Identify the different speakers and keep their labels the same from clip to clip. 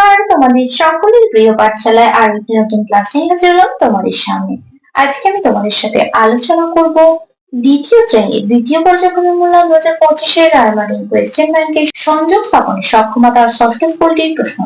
Speaker 1: নমস্কার তোমাদের সকলের প্রিয় পাঠশালায় আর একটি নতুন ক্লাস তোমাদের সামনে। আজকে আমি তোমাদের সাথে আলোচনা করব দ্বিতীয় শ্রেণির দ্বিতীয় মূল্যায়ন দু হাজার পঁচিশের কোয়েশ্চেন ব্যাংকের সংযোগ স্থাপনের সক্ষমতা ষষ্ঠ স্কুলটির প্রশ্ন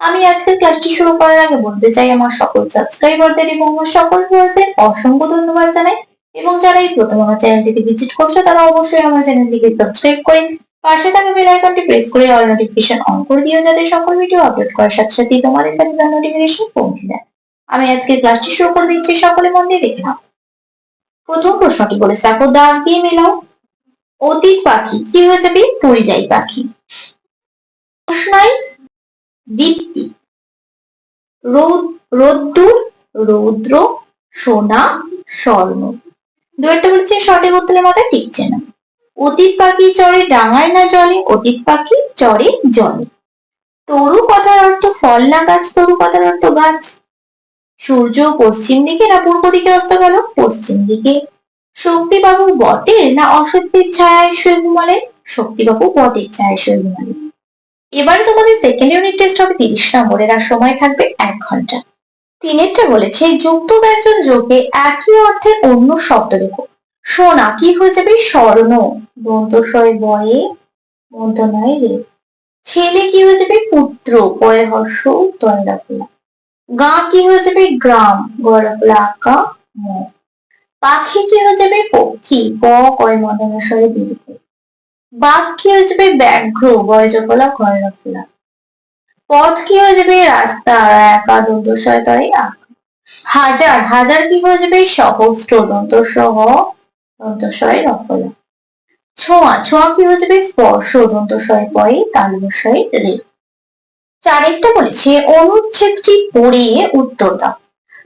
Speaker 1: আমি আজকের ক্লাসটি শুরু করার আগে বলতে চাই আমার সকল সাবস্ক্রাইবারদের এবং আমার সকল ভিউয়ারদের অসংখ্য ধন্যবাদ জানাই। এবং যারা এই প্রথম আমার চ্যানেলটিতে ভিজিট করছে, তারা অবশ্যই আমার চ্যানেলটিকে সাবস্ক্রাইব করে পাশে থাকা বেল আইকনটি প্রেস করে অল নোটিফিকেশন অন করে দিও যাতে সকল ভিডিও আপলোড করার সাথে সাথে তোমাদের কাছে তার নোটিফিকেশন পৌঁছে যায়। আমি আজকে ক্লাসটি শুরু করে দিচ্ছি, সকলে মন দিয়ে দেখে নাও। প্রথম প্রশ্নটি বলে দেখো দাগ দিয়ে মেলাও? অতীত পাখি। কি হয়ে যাবে পরিযায়ী পাখি। প্রশ্নই দীপ্তি। রোদ, রোদ্দুর? রৌদ্র? সোনা? স্বর্ণ? দু একটা বলছে সঠিক উত্তরের মাথায় টিকছে না অতীত পাখি চড়ে ডাঙায় না জলে, অতীত পাখি চড়ে জলে। তরু কথার অর্থ ফল না গাছ, তরু কথার অর্থ গাছ। সূর্য পশ্চিম দিকে না পূর্ব দিকে অস্ত গেল? পশ্চিম দিকে। শক্তিবাবু বটের না অসত্যের ছায়ায় শুয়ে ঘুমালেন শক্তিবাবু বটের ছায়ায় শুয়ে ঘুমালেন এবারে তোমাদের সেকেন্ড ইউনিট টেস্ট হবে তিরিশ নম্বরের, আর সময় থাকবে এক ঘণ্টা। তিনেরটা বলেছে, যুক্ত ব্যঞ্জন যোগে একই অর্থের অন্য শব্দ দেখো। সোনা কি হয়ে যাবে? স্বর্ণ। দন্তস্বয় বয়ে মন্ত নয় রে। ছেলে কি হয়ে যাবে? পুত্র। পয়ে হর্ষ দয়রা গা কি হয়ে যাবে? গ্রাম। গড়া ফোলা আঁকা ম পাখি কি হয়ে যাবে? পক্ষী। প কয় মদনস্বরে দীর্ঘ বাঘ কি হয়ে যাবে? ব্যাঘ্র। বয়স ফোলা গয়রা পথ কি হয়ে যাবে? রাস্তা। একা দন্তস্বয় তয় আঁকা। হাজার। হাজার কি হয়ে যাবে? সহস্র। দন্তসহ দন্তস্বয় রফলা ছোঁয়া ছোঁয়া কি হয়ে যাবে? স্পর্শ দন্তস্বয় পয়ে তালবস্বয় রে। চারেরটা বলেছে, অনুচ্ছেদটি পড়িয়ে উত্তর দাও।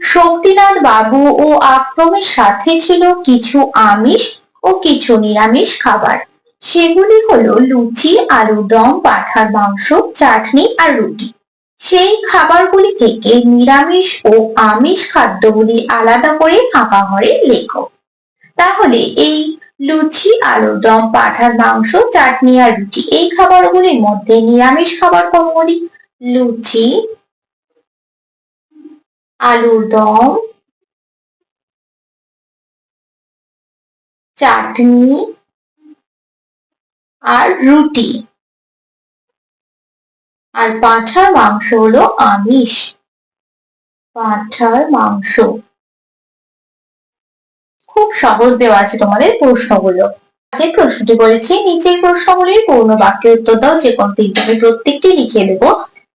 Speaker 1: শক্তিনাথ বাবু ও আক্রমের সাথে ছিল কিছু আমিষ ও কিছু নিরামিষ খাবার। সেগুলি হলো লুচি আলুর দম পাঠার মাংস, চাটনি আর রুটি। সেই খাবারগুলি থেকে নিরামিষ ও আমিষ খাদ্যগুলি আলাদা করে ফাঁকা ঘরে লেখো। তাহলে এই লুচি আলুর দম পাঠার মাংস, চাটনি আর রুটি, এই খাবারগুলির মধ্যে নিরামিষ খাবার কোনগুলি? লুচি, আলুর দম, চাটনি আর রুটি। আর পাঁঠার মাংস হলো আমিষ। পাঁঠার মাংস। খুব সহজ দেওয়া আছে তোমাদের প্রশ্নগুলো। যে প্রশ্নটি বলেছি, নিচের প্রশ্নগুলির পূর্ণ বাক্যে উত্তর দাও, যে কোনো তিনটি আমি প্রত্যেকটি লিখে দেবো।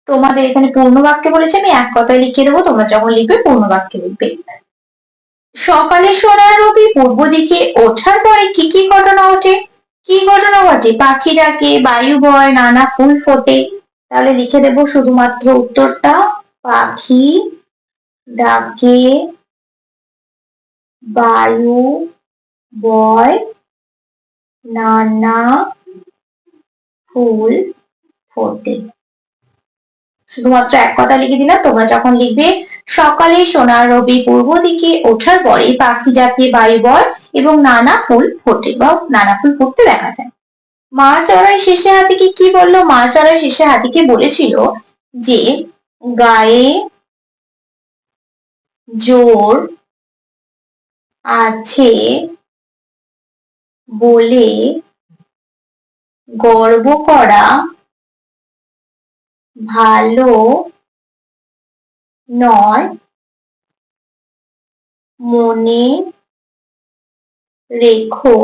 Speaker 1: তোমাদের এখানে পূর্ণ বাক্যে বলেছে, আমি এক কথায় লিখে দেবো, তোমরা যখন লিখবে পূর্ণ বাক্যে লিখবে। সকালে সোনার রবি পূর্ব দিকে ওঠার পরে কি কি ঘটনা ওঠে কি ঘটনা ঘটে? পাখি ডাকে বায়ু বয়? নানা ফুল ফোটে? তাহলে লিখে দেব শুধুমাত্র উত্তরটা, পাখি ডাকে বায়ু বয় নানা, ফুল ফোটে। শুধুমাত্র এক কথা লিখে দিলাম, তোমরা যখন লিখবে, সকালে সোনার রবি, পূর্ব দিকে ওঠার পরে পাখি জাতীয় বায়ু বয় এবং নানা ফুল ফোটে বা নানা ফুল ফুটতে দেখা যায়। মা চড়াই শেষে হাতিকে কি বলল? মা চড়াই শেষে হাতিকে বলেছিল যে, গায়ে জোর আছে বলে গর্ব করা ভালো নয় মনে রেখো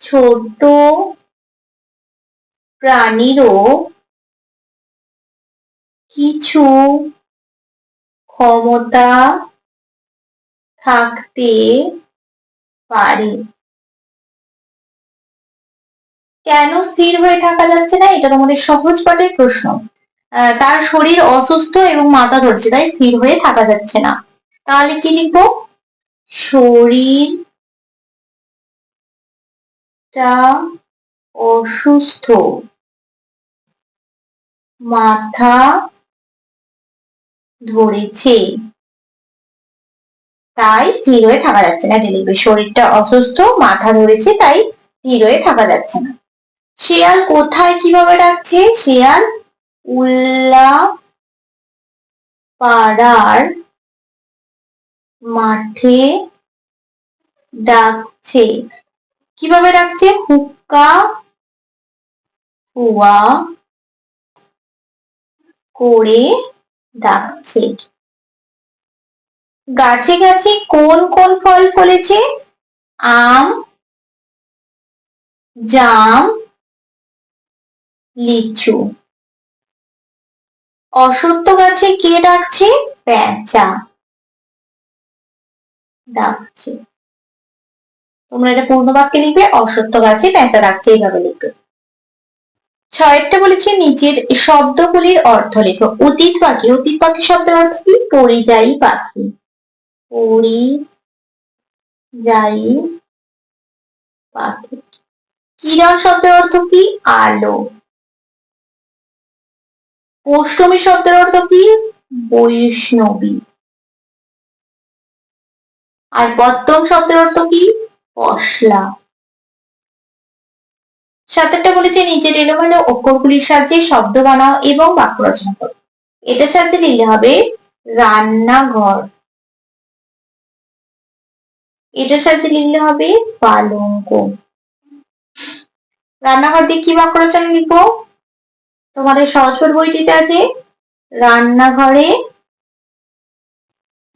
Speaker 1: ছোট প্রাণীরও কিছু ক্ষমতা থাকতে পারে। কেন স্থির হয়ে থাকা যাচ্ছে না? এটা তোমাদের সহজ পাঠের প্রশ্ন। তার শরীর অসুস্থ এবং মাথা ধরছে, তাই স্থির হয়ে থাকা যাচ্ছে না। তাহলে কি লিখব? শরীর অসুস্থ, মাথা ধরেছে। তাই স্থির হয়ে থাকা যাচ্ছে না লিখবে শরীরটা অসুস্থ, মাথা ধরেছে, তাই স্থির হয়ে থাকা যাচ্ছে না। শেয়াল কোথায় কীভাবে ডাকছে? শেয়াল উল্লা পাড়ার মাঠে ডাকছে। কীভাবে ডাকছে? হুক্কা হুয়া করে ডাকছে। গাছে গাছে কোন কোন ফল ফলেছে? আম, জাম, লিচু। অসত্য গাছে কে ডাকছে? পেঁচা ডাকছে। তোমরা এটা পূর্ণ বাক্যে লিখবে অসত্য গাছে পেঁচা ডাকছে, এইভাবে লিখবে। ছয়েরটা বলেছে নিচের শব্দগুলির অর্থ লেখো। অতীত পাখি অতীত পাখি শব্দের অর্থ কি? পরিযায়ী পাখি পরিযায়ী পাখি কিরণ শব্দের অর্থ কি? আলো। অষ্টমী শব্দের অর্থ কি? বৈষ্ণবী। আর বত্তম শব্দের অর্থ কি? পশলা। সাতেরটা বলেছে নিচের এলোমেলো অক্ষরগুলির সাহায্যে শব্দ বানাও এবং বাক্য রচনা করো। এটার সাহায্যে লিখলে হবে রান্নাঘর। এটার সাহায্যে লিখলে হবে পালঙ্ক। রান্নাঘর দিয়ে কি বাক্য রচনা লিখব? তোমাদের সহজপর বইটিতে আছে, রান্নাঘরে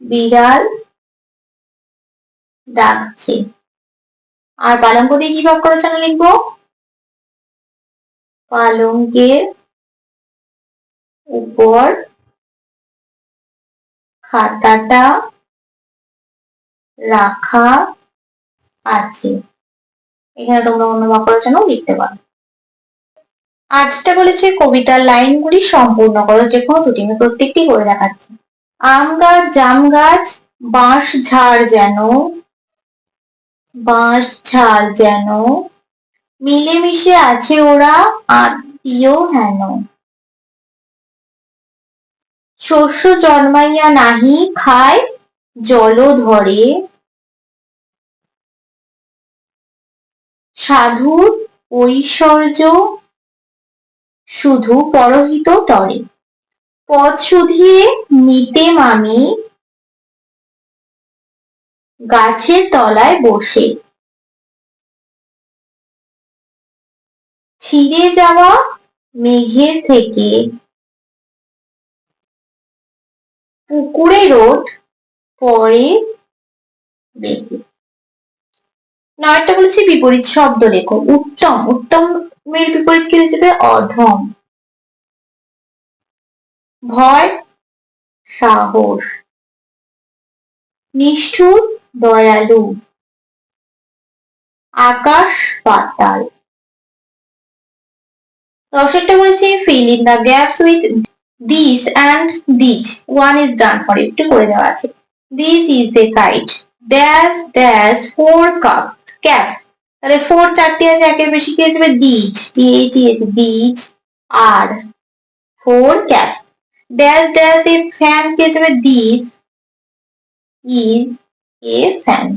Speaker 1: বিড়াল ডাকছে। আর পালঙ্ক দিয়ে কি বাক্য রচনা লিখব? পালঙ্কের উপর খাতাটা রাখা আছে। এখানে তোমরা অন্য বাক্য রচনাও লিখতে পারো। আজটা বলেছে, কবিতার লাইনগুলি সম্পূর্ণ করো যে কোনো দুটি। আমি প্রত্যেকটি করে দেখাচ্ছি। আম গাছ, জাম গাছ, বাঁশ, ঝাড় যেন, বাঁশ, ঝাড় যেন, মিলেমিশে আছে ওরা, আত্মীয় হেন। শস্য জন্মাইয়া নাহি, খায় জল ধরে। সাধুর ঐশ্বর্য শুধু পরহিত তরে। পথ শুধিয়ে নিতে মামি গাছের তলায় বসে। ছিঁড়ে যাওয়া মেঘের থেকে পুকুরে রোদ পরে বেশি নয়টা বলেছি বিপরীত শব্দ লেখো। উত্তম। উত্তমের বিপরীত কি হয়ে যাবে? অধম। ভয়, সাহস। নিষ্ঠুর, দয়ালু। আকাশ, পাতাল। দর্শকটা বলেছে fill in the gaps with this and that one is done for একটু করে দেওয়া আছে। This is a kite dash dash four cup caps তাহলে ফোর চারটি আছে, একের বেশি কি হয়ে যাবে? These DH R four caps dash dash a fan কি হয়ে দিস ইজ এ ফ্যান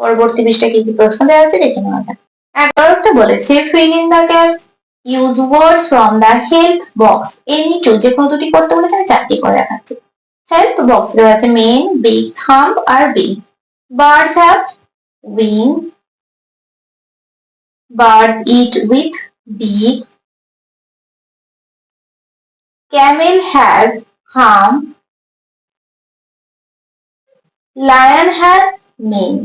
Speaker 1: পরবর্তী পৃষ্ঠা কি কি প্রশ্ন দেওয়া আছে, দেখে নেওয়া যাক। এগারোটা বলেছে fill in the gaps use words from the help box any two যে কোনো দুটি করতে বলেছে, আমি চারটি করে দেখাচ্ছি। হেল্প বক্স দেওয়া আছে men big hump are big birds have wing birds eat with beaks camel has hump lion has mane.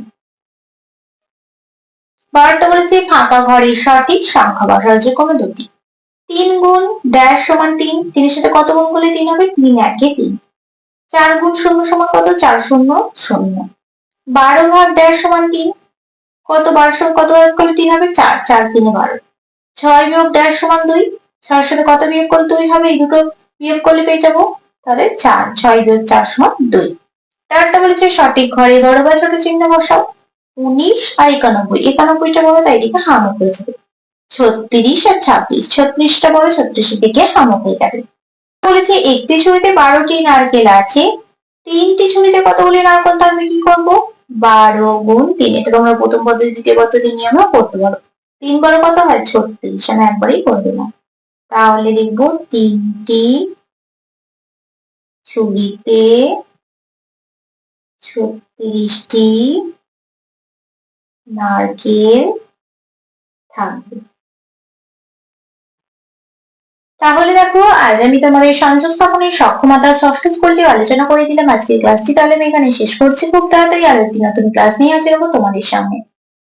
Speaker 1: বারোটা বলেছে ফাঁকা ঘরে সঠিক সংখ্যা বসাও যে কোনো দুটি। তিন গুণ ড্যাশ সমান তিন। তিনের সাথে কত গুণ করলে তিন হবে? তিন একে তিন। চার গুণ শূন্য সমান কত? চার শূন্য শূন্য। বারো ভাগ দেড় সমান তিন। কত? বারো সমান কত ভাগ করলে তিন হবে? চার। চার তিনে বারো। ছয় বিয়োগ দেড় সমান দুই। ছয়ের সাথে কত বিয়োগ করলে দুই হবে? এই দুটো বিয়োগ করলে পেয়ে যাব তাহলে চার। ছয় বিয়োগ চার সমান দুই। তারটা বলেছে সঠিক। ঘরে বড় বা ছোট চিহ্ন বসাও। উনিশ আর একানব্বই। একানব্বইটা বড় তাই দিকে হামক হয়ে যাবে। ছত্রিশ আর ছাব্বিশ। ছত্রিশটা বড় ছত্রিশের দিকে হামক হয়ে যাবে। বলেছে, একটি ছুরিতে বারোটি নারকেল আছে। তিনটি ছুরিতে কতগুলি নারকেল থাকবে কি করব? বারো গুণ তিন। এটা তোমরা প্রথম পদ্ধতি, দ্বিতীয় পদ্ধতি নিয়ে আমরা করতে পারো তিন বারো কত হয়? ছত্রিশ। আমি একবারই করে দিলাম তাহলে লিখব তিনটি ঝুড়িতে ছত্রিশটি নারকেল থাকবে। তাহলে দেখো, আজ আমি তোমাদের সংযোগ স্থাপনের সক্ষমতা ষষ্ঠ স্কুলটি আলোচনা করে দিলাম। আজকের ক্লাসটি তাহলে আমি এখানে শেষ করছি। খুব তাড়াতাড়ি আরও একটি নতুন ক্লাস নিয়ে হাজির হব তোমাদের সামনে।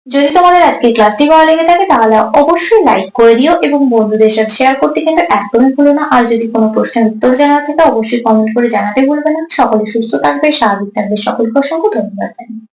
Speaker 1: যদি তোমাদের আজকের ক্লাসটি ভালো লেগে থাকে, তাহলে অবশ্যই লাইক করে দিও এবং বন্ধুদের সাথে শেয়ার করতে কিন্তু একদমই ভুলো না। আর যদি কোনো প্রশ্নের উত্তর জানা থাকে, অবশ্যই কমেন্ট করে জানাতে ভুলবে না। সকলে সুস্থ থাকবে, স্বাভাবিক থাকবে। সকলকে অসংখ্য ধন্যবাদ জানাই।